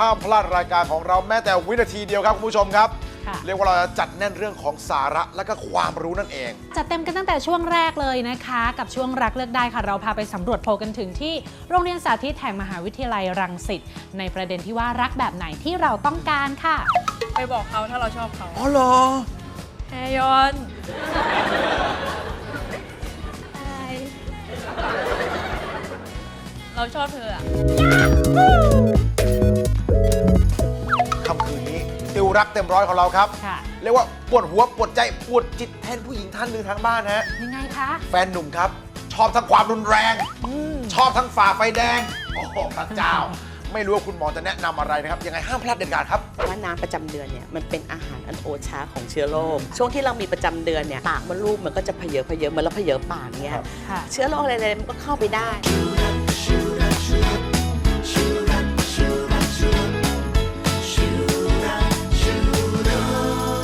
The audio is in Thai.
ห้ามพลาดรายการของเราแม้แต่วินาทีเดียวครับคุณผู้ชมครับค่ะเรียกว่าเราจะจัดแน่นเรื่องของสาระและก็ความรู้นั่นเอง จัดเต็มกันตั้งแต่ช่วงแรกเลยนะคะ กับช่วงรักเลือกได้ค่ะ เราพาไปสำรวจโพลกันถึงที่โรงเรียนสาธิตแห่งมหาวิทยาลัยรังสิตในประเด็นที่ว่ารักแบบไหนที่เราต้องการค่ะ ไปบอกเขาถ้าเราชอบเขาอ๋อเหรอแฮยอนเราชอบเธออะ ติวรักเต็มร้อยของเราครับ ค่ะเรียกว่าปวดหัวปวดใจปวดจิตแทนผู้หญิงท่านหนึ่งทางบ้านฮะ ยังไงคะ แฟนหนุ่มครับ ชอบทั้งความรุนแรง อืม ชอบทั้งฝ่าไฟแดง โอ้โหพระเจ้า ไม่รู้ว่าคุณหมอจะแนะนำอะไรนะครับ ยังไงห้ามพลาดเด็ดขาดครับ ว่าน้ำประจำเดือนเนี่ยมันเป็นอาหารอันโอชาของเชื้อโรคช่วงที่เรามีประจำเดือนเนี่ยปากมดลูกมันก็จะเพเยอะเพเยอะเหมือนเราเพเยอะปากเนี่ยครับ ค่ะ เชื้อโรคอะไรๆมันก็เข้าไปได้